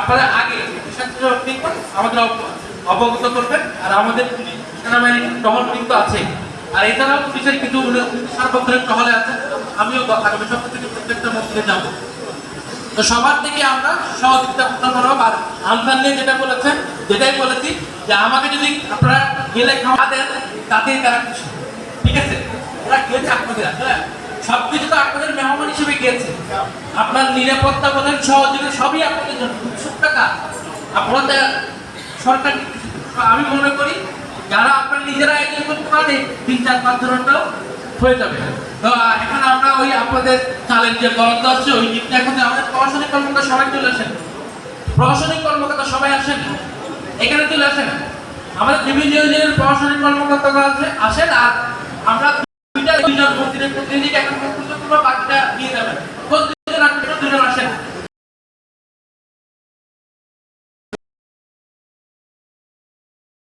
আপনারা আগে আমাদের অব- অবগত করবেন, আর আমাদের সেনাবাহিনীর টহল কিন্তু আছে। আর এছাড়াও পুলিশের কিছু সার্বক্ষণিক টহলে আছে আমিও আগামী সপ্তাহ থেকে প্রত্যেকটা মন্দিরে যাব। তো সবার থেকে আমরা সহযোগিতা করব, আর আমদান নিয়ে যেটা বলেছেন, যেটাই বলেছি, যে আমাকে যদি আপনারা গেলে খাওয়া দেন, তাতেই তারা ঠিক আছে? ওরা গিয়েছে আপনাদের হ্যাঁ? সব কিছু তো আপনাদের মেহমান হিসেবে গিয়েছে আপনার নিরাপত্তা বলেন, সহযোগিতা, সবই আপনাদের জন্য। টাকা সরকার আমি মনে করি যারা আপনারা নিজেরা আয়োজন করতে পারে তিন চার পাঁচ জনটাও হয়ে যাবে। তো এখন আমরা ওই আপনাদের চালের যে আছে, ওই দিকটা এখন আমাদের প্রশাসনিক কর্মকর্তা সবাই চলে আসেন। প্রশাসনিক কর্মকর্তা সবাই আসেন? এখানে চলে আসেন? আমাদের বিভিন্ন প্রশাসনিক কর্মকর্তা আছে, আসেন আর আমরা দুইটা দুইজন মন্ত্রীর প্রতিনিধিকে এখন